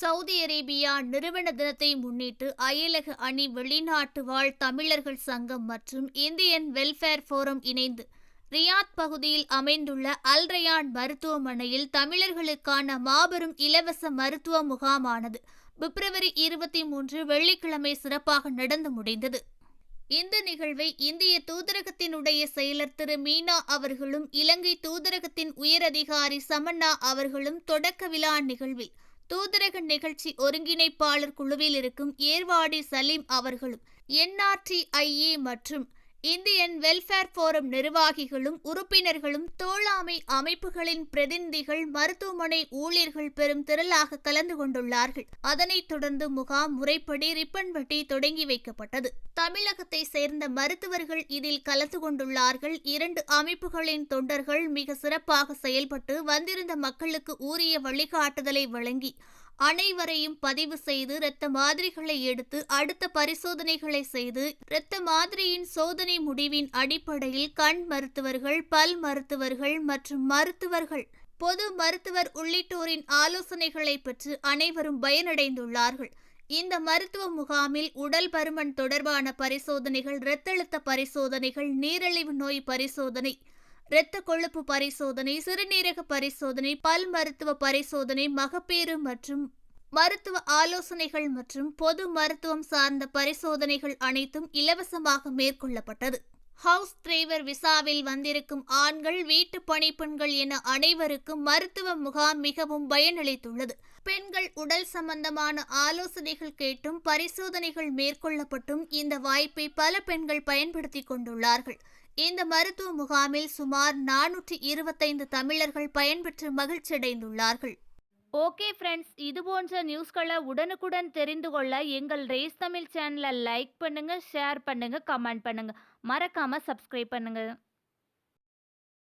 Saudi Arabia நிறுவன தினத்தை முன்னிட்டு அயலக அணி வெளிநாட்டு வாழ் தமிழர்கள் சங்கம் மற்றும் இந்தியன் வெல்ஃபேர் ஃபோரம் இணைந்து ரியாத் பகுதியில் அமைந்துள்ள அல்ரையான் மருத்துவமனையில் தமிழர்களுக்கான மாபெரும் இலவச மருத்துவ முகாமானது பிப்ரவரி இருபத்தி மூன்று வெள்ளிக்கிழமை சிறப்பாக நடந்து முடிந்தது. இந்த நிகழ்வை இந்திய தூதரகத்தினுடைய செயலர் திரு மீனா அவர்களும் இலங்கை தூதரகத்தின் உயரதிகாரி சமன்னா அவர்களும் தொடக்க விழா நிகழ்வில் தூதரக நிகழ்ச்சி ஒருங்கிணைப்பாளர் குழுவில் இருக்கும் ஏர்வாடி சலீம் அவர்களும் என்ஆர்டிஐஏ மற்றும் இந்தியன் வெல்ஃபேர் ஃபோரம் நிர்வாகிகளும் உறுப்பினர்களும் தோழாமை அமைப்புகளின் பிரதிநிதிகள் மருத்துவமனை ஊழியர்கள் பெரும் திரளாக கலந்து கொண்டுள்ளார்கள். அதனைத் தொடர்ந்து முகாம் முறைப்படி ரிப்பன்வெட்டி தொடங்கி வைக்கப்பட்டது. தமிழகத்தை சேர்ந்த மருத்துவர்கள் இதில் கலந்து கொண்டுள்ளார்கள். இரண்டு அமைப்புகளின் தொண்டர்கள் மிக சிறப்பாக செயல்பட்டு வந்திருந்த மக்களுக்கு உரிய வழிகாட்டுதலை வழங்கி அனைவரையும் பதிவு செய்து இரத்த மாதிரிகளை எடுத்து அடுத்த பரிசோதனைகளை செய்து இரத்த மாதிரியின் சோதனை முடிவின் அடிப்படையில் கண் மருத்துவர்கள் பல் மருத்துவர்கள் மற்றும் மருத்துவர்கள் பொது மருத்துவர் உள்ளிட்டோரின் ஆலோசனைகளை பெற்று அனைவரும் பயனடைந்துள்ளார்கள். இந்த மருத்துவ முகாமில் உடல் பருமன் தொடர்பான பரிசோதனைகள் இரத்தழுத்த பரிசோதனைகள் நீரிழிவு நோய் பரிசோதனை இரத்த கொழுப்பு பரிசோதனை சிறுநீரக பரிசோதனை பல் மருத்துவ பரிசோதனை மகப்பேறு மற்றும் மருத்துவ ஆலோசனைகள் மற்றும் பொது மருத்துவம் சார்ந்த பரிசோதனைகள் அனைத்தும் இலவசமாக மேற்கொள்ளப்பட்டது. ஹவுஸ் டிரைவர் விசாவில் வந்திருக்கும் ஆண்கள் வீட்டு பணிப்பெண்கள் என அனைவருக்கும் மருத்துவ முகாம் மிகவும் பயனளித்துள்ளது. பெண்கள் உடல் சம்பந்தமான ஆலோசனைகள் கேட்டும் பரிசோதனைகள் மேற்கொள்ளப்பட்டும் இந்த வாய்ப்பை பல பெண்கள் பயன்படுத்தி கொண்டுள்ளார்கள். இந்த மருத்துவ முகாமில் சுமார் நானூற்றி இருபத்தைந்து தமிழர்கள் பயன்பெற்று மகிழ்ச்சியடைந்துள்ளார்கள். ஓகே ஃப்ரெண்ட்ஸ் இது போன்ற நியூஸ்களை உடனுக்குடன் தெரிந்து கொள்ள எங்கள் ரேஸ் தமிழ் சேனலை லைக் பண்ணுங்கள் ஷேர் பண்ணுங்கள் கமெண்ட் பண்ணுங்கள் மறக்காமல் சப்ஸ்கிரைப் பண்ணுங்கள்